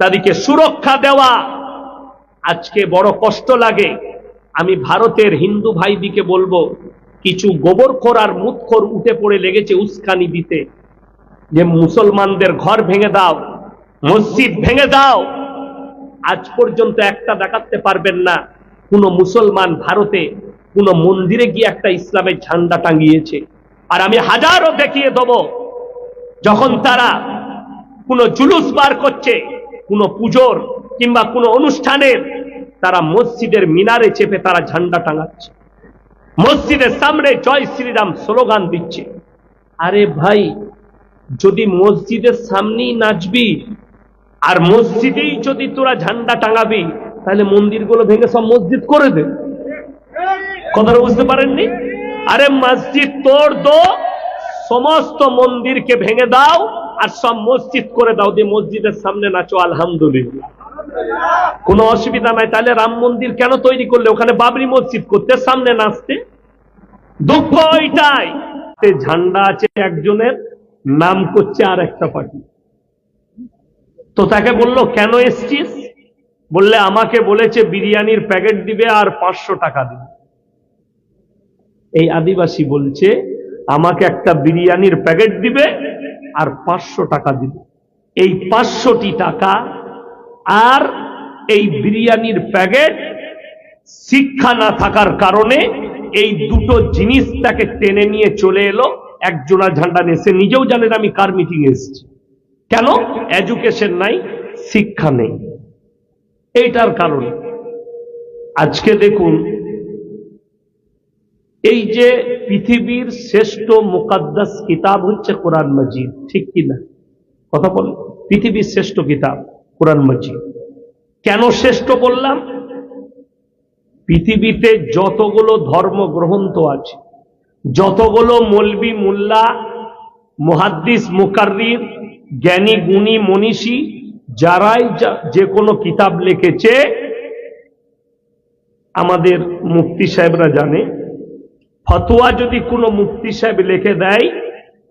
তাদেরকে সুরক্ষা দেওয়া। আজকে বড় কষ্ট লাগে। আমি ভারতের হিন্দু ভাইদিকে বলব, কিছু গোবর খোর আর মুৎখর উঠে পড়ে লেগেছে উস্কানি দিতে। যে মুসলমানদের ঘর ভেঙে দাও, মসজিদ ভেঙে দাও, আজ পর্যন্ত একটা দেখাতে পারবেন না। কোন মুসলমান ভারতে, কোন মন্দিরে গিয়ে একটা ইসলামের ঝান্ডা টাঙ্গিয়েছে আর আমি হাজারো দেখিয়ে দেব, যখন তারা কোন জুলুস বার করছে, কোন পুজোর কিংবা কোন অনুষ্ঠানের, তারা মসজিদের মিনারে চেপে তারা ঝান্ডা টাঙাচ্ছে। মসজিদের সামনে জয় শ্রীরাম স্লোগান দিচ্ছে। আরে ভাই, যদি মসজিদের সামনেই নাচবি, আর মসজিদেই যদি তোরা ঝান্ডা টাঙাবি, তাহলে মন্দিরগুলো ভেঙে সব মসজিদ করে দে। কথাটা বুঝতে পারেননি? আরে মসজিদ তোর দো, সমস্ত মন্দিরকে ভেঙে দাও আর সব মসজিদ করে দাও দিয়ে মসজিদের সামনে নাচো, আলহামদুলিল্লাহ। কোনো অসুবিধা নাই। তাহলে রাম মন্দির কেন তৈরি করলে? ওখানে বাবরি মসজিদ করতে, সামনে নাচতে। দুঃখ ওইটাই। ঝান্ডা আছে একজনের, নাম করছে আর একটা পার্টি। তো তাকে বলল, কেন এসছিস? বললে, আমাকে বলেছে বিরিয়ানির প্যাকেট দিবে আর পাঁচশো টাকা দিবে। এই আদিবাসী বলছে, আমাকে একটা বিরিয়ানির প্যাকেট দিবে আর পাঁচশো টাকা দিবে। এই পাঁচশোটি টাকা আর এই বিরিয়ানির প্যাকেট শিক্ষা না থাকার কারণে এই দুটো জিনিস তাকে টেনে নিয়ে চলে এলো। একজোড়া ঝান্ডা নিয়ে সে নিজেও জানেন আমি কার মিটিং এসেছি। কেন? এডুকেশন নাই, শিক্ষা নেই। এইটার কারণে। আজকে দেখুন এই যে পৃথিবীর শ্রেষ্ঠ মুকাদ্দাস কিতাব হচ্ছে কোরআন মজিদ, ঠিক কিনা কথা বল। পৃথিবীর শ্রেষ্ঠ কিতাব, কোরআন মজিদ। কেন শ্রেষ্ঠ বললাম? পৃথিবীতে যতগুলো ধর্ম ধর্মগ্রন্থ আছে, যতগুলো মলবি মোল্লা, মুহাদ্দিস, মুকাররির, জ্ঞানী, গুণী, মনীষী, যারাই যা- কোনো কিতাব লিখেছে, আমাদের মুফতি সাহেবরা জানে ফতোয়া যদি কোনো মুফতি সাহেব লিখে দেয়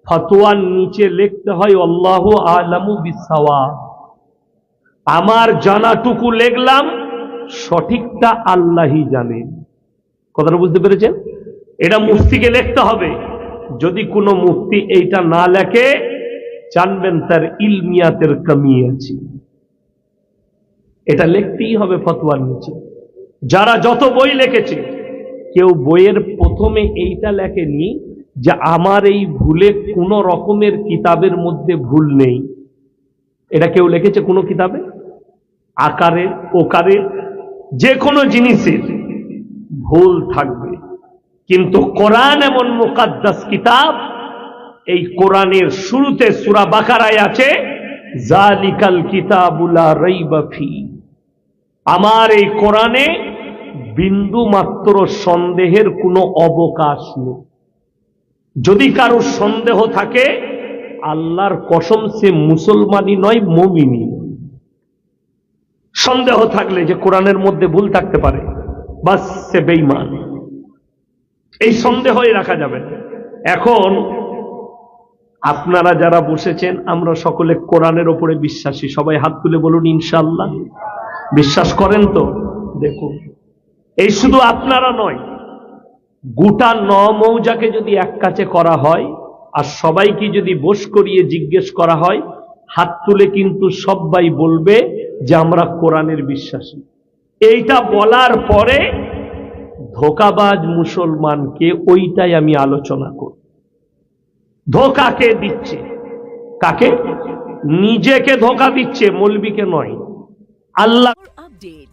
ফতোয়ার নিচে লিখতে হয়, আল্লাহ আলামু বিসাওয়া আমার জানাটুকু লিখলাম, সঠিকটা আল্লাহই জানেন কথাটা বুঝতে পেরেছেন? এটা মুফতিকে লিখতে হবে। যদি কোনো মুফতি এইটা না লেখে, জানবেন তার ইলমিয়াতের কমি আছে। এটা লিখতেই হবে ফতোয়ার নিচে। যারা যত বই লিখেছে কেউ বইয়ের প্রথমে এইটা লেখেনি যে আমার এই ভুলে কোনো রকমের কিতাবের মধ্যে ভুল নেই। এটা কেউ লিখেছে কোনো কিতাবে? আকারে ওকারে যে কোনো জিনিসের ভুল থাকবে। কিন্তু কোরআন এমন মুকাদ্দাস কিতাব এই কোরআনের শুরুতে সুরা বাকারায় আছে, জালিকাল কিতাবুলা রাইবা ফি। আমার এই কোরআনে বিন্দু মাত্র সন্দেহের কোনো অবকাশ নেই। যদি কারও সন্দেহ থাকে, আল্লাহর কসম সে মুসলমানই নয় মমিনী সন্দেহ থাকলে যে কোরআনের মধ্যে ভুল থাকতে পারে, বাস সে বেইমান এই সন্দেহই রাখা যাবে। এখন আপনারা যারা বসেছেন, আমরা সকলে কোরআনের ওপরে বিশ্বাসী। সবাই হাত তুলে বলুন ইনশাল্লাহ বিশ্বাস করেন তো? দেখুন। এই শুধু আপনারা নয় গোটা ন মৌজাকে যদি এক কাছে করা হয় আর সবাইকে যদি বোস করিয়ে জিজ্ঞেস করা হয় হাত তুলে কিন্তু সবাই বলবে যে আমরা কোরআনের বিশ্বাসী। এইটা বলার পরে ধোকাবাজ মুসলমানকে ওইটাই আমি আলোচনা করি। ধোকাকে দিচ্ছে? কাকে? নিজেকে ধোকা দিচ্ছে মলবিকে নয়। আল্লাহ updates,